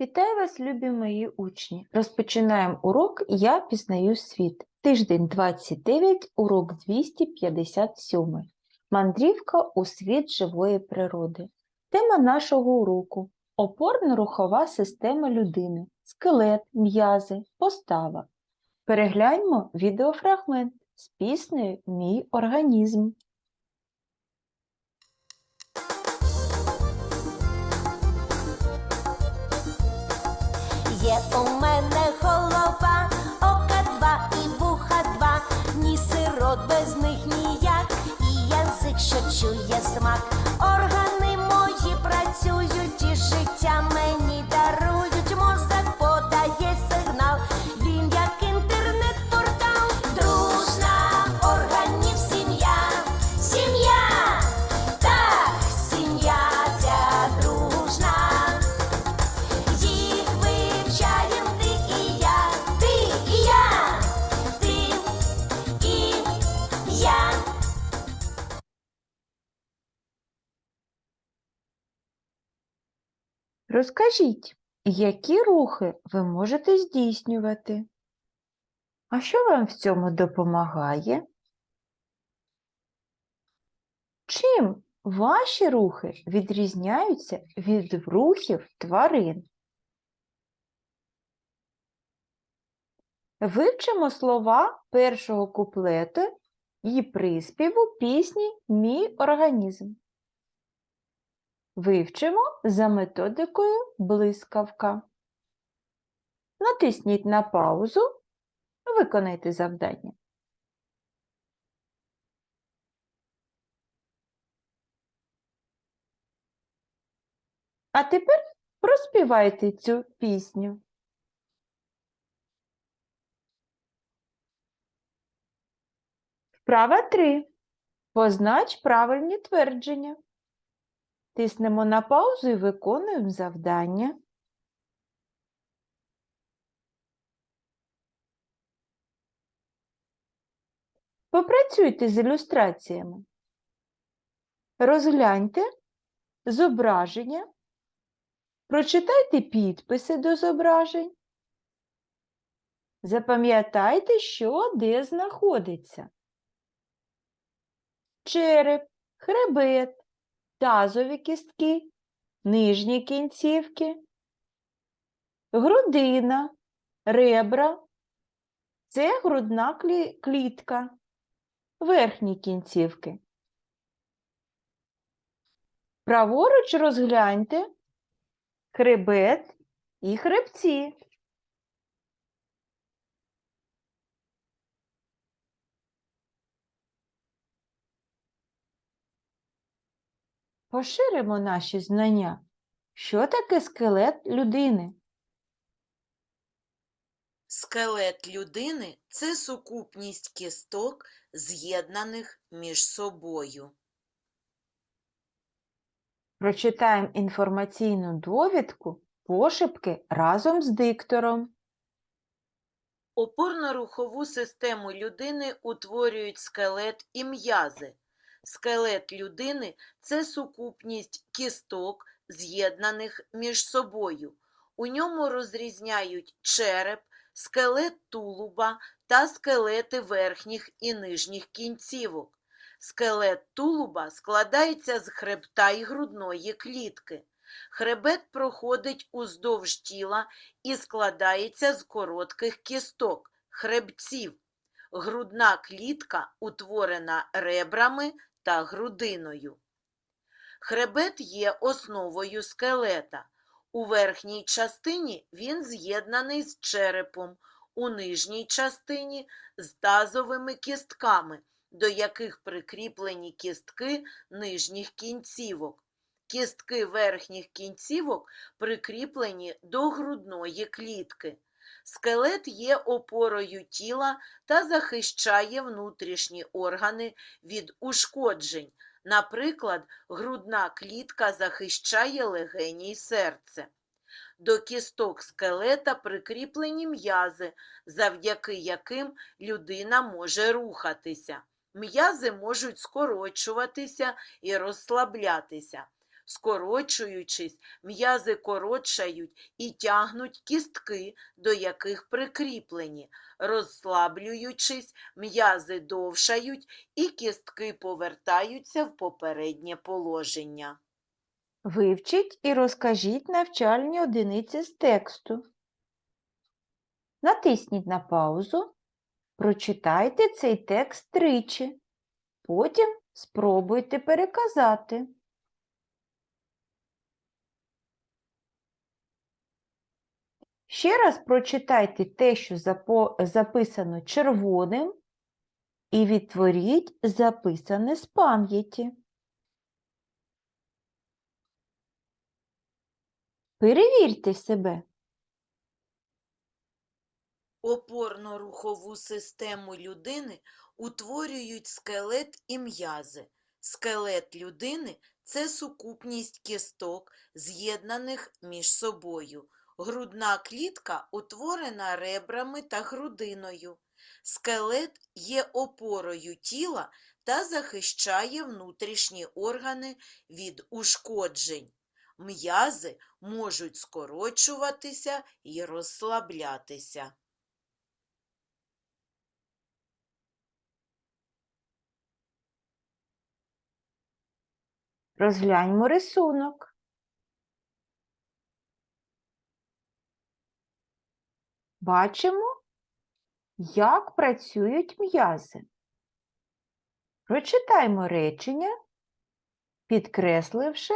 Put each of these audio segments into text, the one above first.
Вітаю вас, любі мої учні! Розпочинаємо урок Я пізнаю світ. Тиждень 29, урок 257. Мандрівка у світ живої природи. Тема нашого уроку опорно-рухова система людини, скелет, м'язи, постава. Перегляньмо відеофрагмент з піснею Мій організм. У мене голова, ока два і вуха два, ні сирот без них ніяк, і язик, що чує смак. Органи мої працюють і життя мені дарують. Розкажіть, які рухи ви можете здійснювати? А що вам в цьому допомагає? Чим ваші рухи відрізняються від рухів тварин? Вивчимо слова першого куплету і приспіву пісні Мій організм. Вивчимо за методикою блискавка. Натисніть на паузу, виконайте завдання. А тепер проспівайте цю пісню. Вправа 3. Познач правильні твердження. Тиснемо на паузу і виконуємо завдання. Попрацюйте з ілюстраціями. Розгляньте зображення, прочитайте підписи до зображень. Запам'ятайте, що де знаходиться. Череп, хребет, тазові кістки, нижні кінцівки, грудина, ребра. Це грудна клітка, верхні кінцівки. Праворуч розгляньте хребет і хребці. Поширимо наші знання. Що таке скелет людини? Скелет людини це сукупність кісток, з'єднаних між собою. Прочитаємо інформаційну довідку пошепки разом з диктором. Опорно-рухову систему людини утворюють скелет і м'язи. Скелет людини це сукупність кісток, з'єднаних між собою. У ньому розрізняють череп, скелет тулуба та скелети верхніх і нижніх кінцівок. Скелет тулуба складається з хребта і грудної клітки. Хребет проходить уздовж тіла і складається з коротких кісток, хребців. Грудна клітка утворена ребрами та грудиною. Хребет є основою скелета. У верхній частині він з'єднаний з черепом, у нижній частині з тазовими кістками, до яких прикріплені кістки нижніх кінцівок. Кістки верхніх кінцівок прикріплені до грудної клітки. Скелет є опорою тіла та захищає внутрішні органи від ушкоджень. Наприклад, грудна клітка захищає легені й серце. До кісток скелета прикріплені м'язи, завдяки яким людина може рухатися. М'язи можуть скорочуватися і розслаблятися. Скорочуючись, м'язи коротшають і тягнуть кістки, до яких прикріплені. Розслаблюючись, м'язи довшають і кістки повертаються в попереднє положення. Вивчіть і розкажіть навчальні одиниці з тексту. Натисніть на паузу, прочитайте цей текст тричі, потім спробуйте переказати. Ще раз прочитайте те, що записано червоним, і відтворіть записане з пам'яті. Перевірте себе. Опорно-рухову систему людини утворюють скелет і м'язи. Скелет людини це сукупність кісток, з'єднаних між собою. Грудна клітка утворена ребрами та грудиною. Скелет є опорою тіла та захищає внутрішні органи від ушкоджень. М'язи можуть скорочуватися і розслаблятися. Розгляньмо рисунок. Бачимо, як працюють м'язи. Прочитаймо речення, підкресливши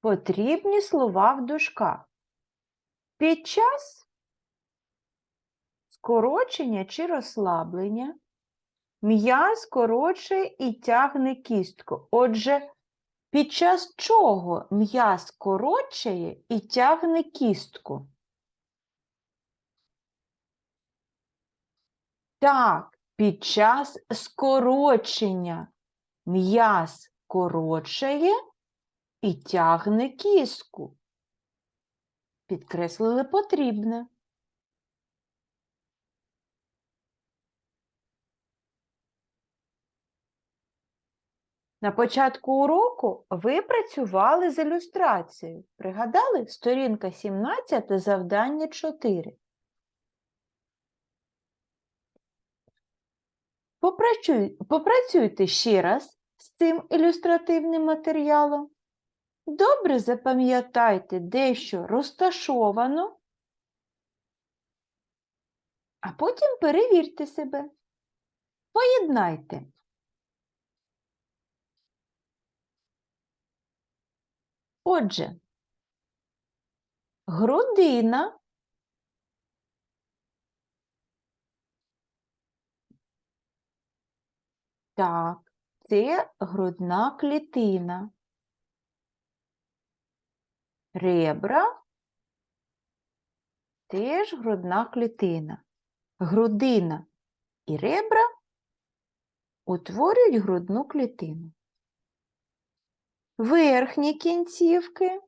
потрібні слова в дужках. Під час скорочення чи розслаблення м'яз скорочує і тягне кістку. Отже, під час чого м'яз коротшає і тягне кістку? Так, під час скорочення м'яз коротшає і тягне кістку. Підкреслили потрібне. На початку уроку ви працювали з ілюстрацією. Пригадали? Сторінка 17, завдання 4. Попрацюй- Попрацюйте ще раз з цим ілюстративним матеріалом. Добре запам'ятайте, де що розташовано, а потім перевірте себе. Поєднайте. Отже, грудина Так, це грудна клітина. Ребра теж грудна клітина. Грудина і ребра утворюють грудну клітину. Верхні кінцівки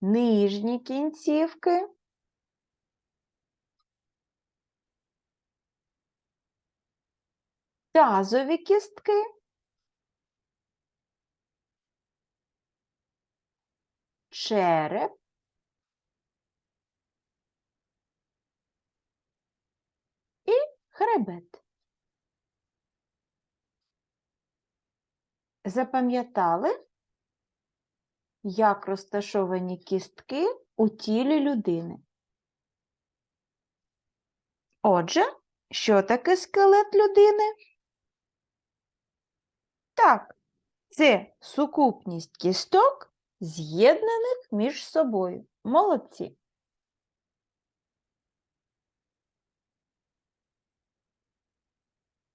нижні кінцівки тазові кістки, череп, і хребет. Запам'ятали, як розташовані кістки у тілі людини? Отже, що таке скелет людини? Так, це сукупність кісток, з'єднаних між собою. Молодці.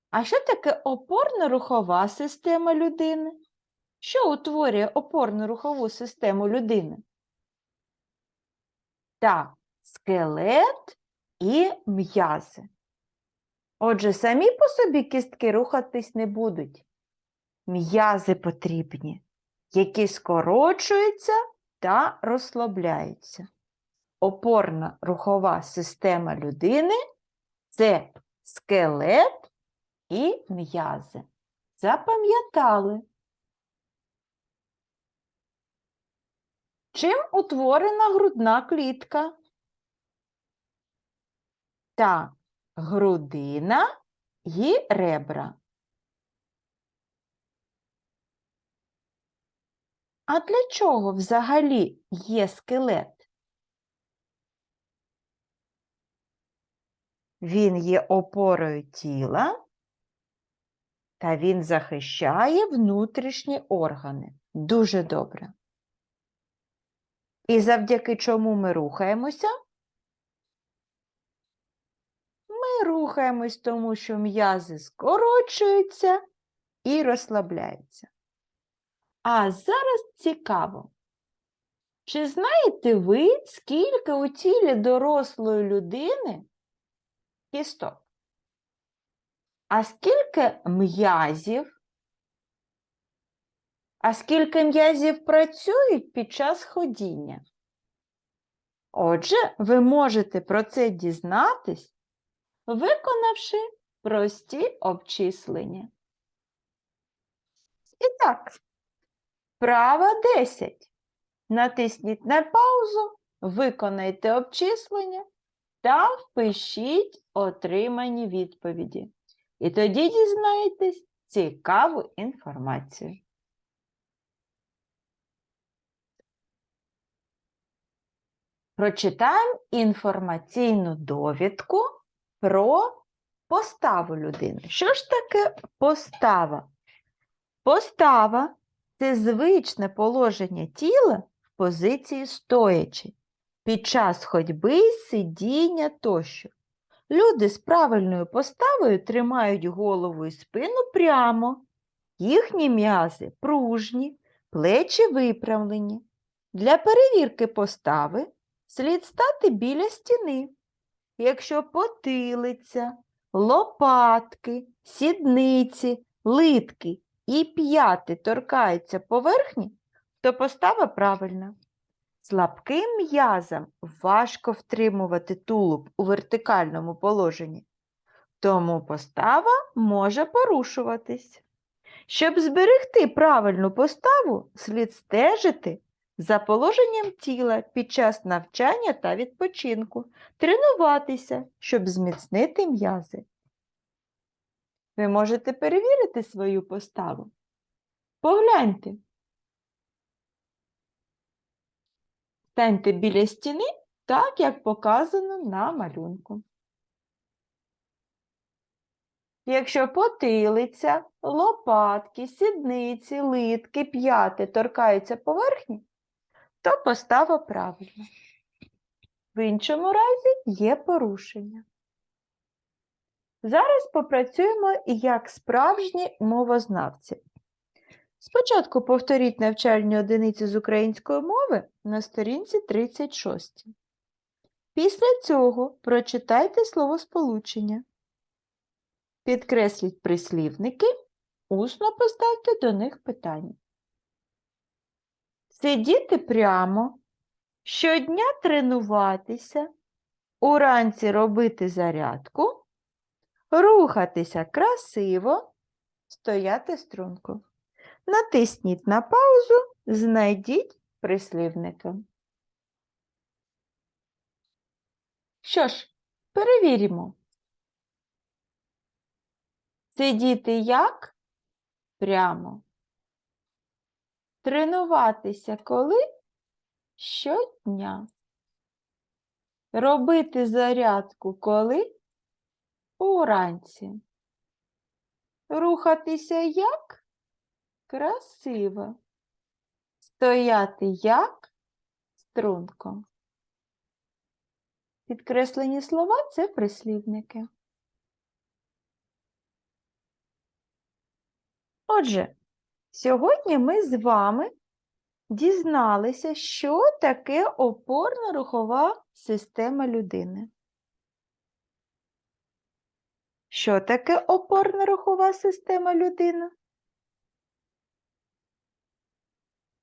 А що таке опорно-рухова система людини? Що утворює опорно-рухову систему людини? Так, скелет і м'язи. Отже, самі по собі кістки рухатись не будуть. М'язи потрібні, які скорочуються та розслабляються. Опорна рухова система людини це скелет і м'язи. Запам'ятали. Чим утворена грудна клітка? Так, грудина і ребра. А для чого взагалі є скелет? Він є опорою тіла та він захищає внутрішні органи. Дуже добре. І завдяки чому ми рухаємося? Ми рухаємось тому, що м'язи скорочуються і розслабляються. А зараз цікаво. Чи знаєте ви, скільки у тілі дорослої людини кісток? А скільки м'язів? А скільки м'язів працюють під час ходіння? Отже, ви можете про це дізнатись, виконавши прості обчислення. І так, Права 10. Натисніть на паузу, виконайте обчислення та впишіть отримані відповіді. І тоді дізнаєтесь цікаву інформацію. Прочитаємо інформаційну довідку про поставу людини. Що ж таке постава? Постава це звичне положення тіла в позиції стоячи під час ходьби, сидіння тощо. Люди з правильною поставою тримають голову і спину прямо, їхні м'язи пружні, плечі виправлені. Для перевірки постави слід стати біля стіни. Якщо потилиця, лопатки, сідниці, литки і п'яти торкаються поверхні, то постава правильна. Слабким м'язам важко втримувати тулуб у вертикальному положенні, тому постава може порушуватись. Щоб зберегти правильну поставу, слід стежити за положенням тіла під час навчання та відпочинку, тренуватися, щоб зміцнити м'язи. Ви можете перевірити свою поставу. Погляньте. Станьте біля стіни, так як показано на малюнку. Якщо потилиця, лопатки, сідниці, литки, п'яти торкаються поверхні, то постава правильна. В іншому разі є порушення. Зараз попрацюємо як справжні мовознавці. Спочатку повторіть навчальні одиниці з української мови на сторінці 36. Після цього прочитайте словосполучення. Підкресліть прислівники, усно поставте до них питання. Сидіти прямо, щодня тренуватися, уранці робити зарядку, рухатися красиво, стояти струнко. Натисніть на паузу, знайдіть прислівники. Що ж, перевіримо. Сидіти як? Прямо. Тренуватися коли? Щодня. Робити зарядку коли? Уранці. Рухатися як? Красиво. Стояти як? Струнко. Підкреслені слова це прислівники. Отже, сьогодні ми з вами дізналися, що таке опорно-рухова система людини. Що таке опорно-рухова система людини?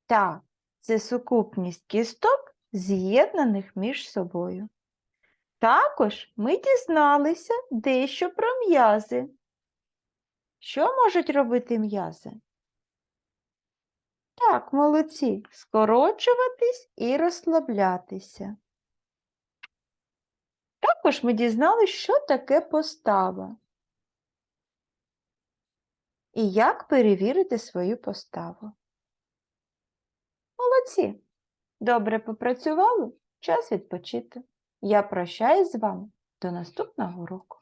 Так, це сукупність кісток, з'єднаних між собою. Також ми дізналися дещо про м'язи. Що можуть робити м'язи? Так, молодці, скорочуватись і розслаблятися. Також ми дізналися, що таке постава. І як перевірити свою поставу. Молодці! Добре попрацювали? Час відпочити. Я прощаюсь з вами до наступного уроку.